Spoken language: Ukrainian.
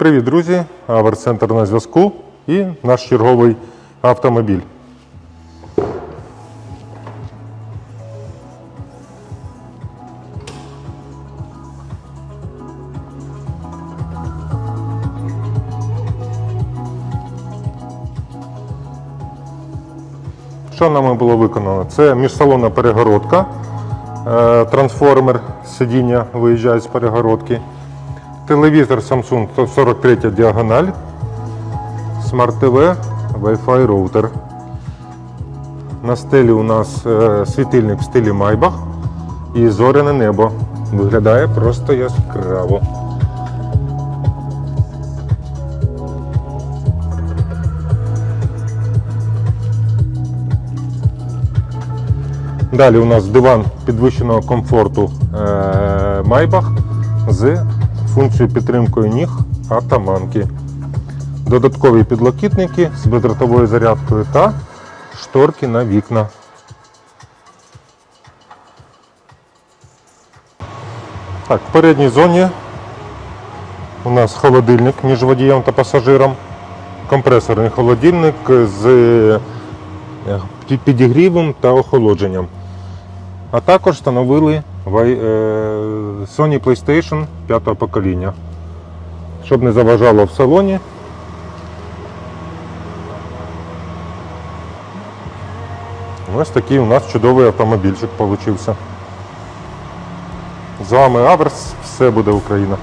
Привіт, друзі! Аверс-центр на зв'язку і наш черговий автомобіль. Що нами було виконано? Це міжсалонна перегородка, е, трансформер сидіння виїжджає з перегородки, телевізор Samsung 43 діагональ, Smart TV, Wi-Fi роутер. На стелі у нас е, світильник в стилі Майбах і зоряне небо. Виглядає просто яскраво. Далі у нас диван підвищеного комфорту е, Майбах з функцією підтримкою ніг атаманки. Додаткові підлокітники з бездротовою зарядкою та шторки на вікна. Так, в передній зоні у нас холодильник між водієм та пасажиром, компресорний холодильник з е, підігрівом та охолодженням. А також встановили Sony PlayStation 5 покоління. Щоб не заважало в салоні. Ось такий у нас чудовий автомобільчик вийшов. З вами Аверс, все буде Україна.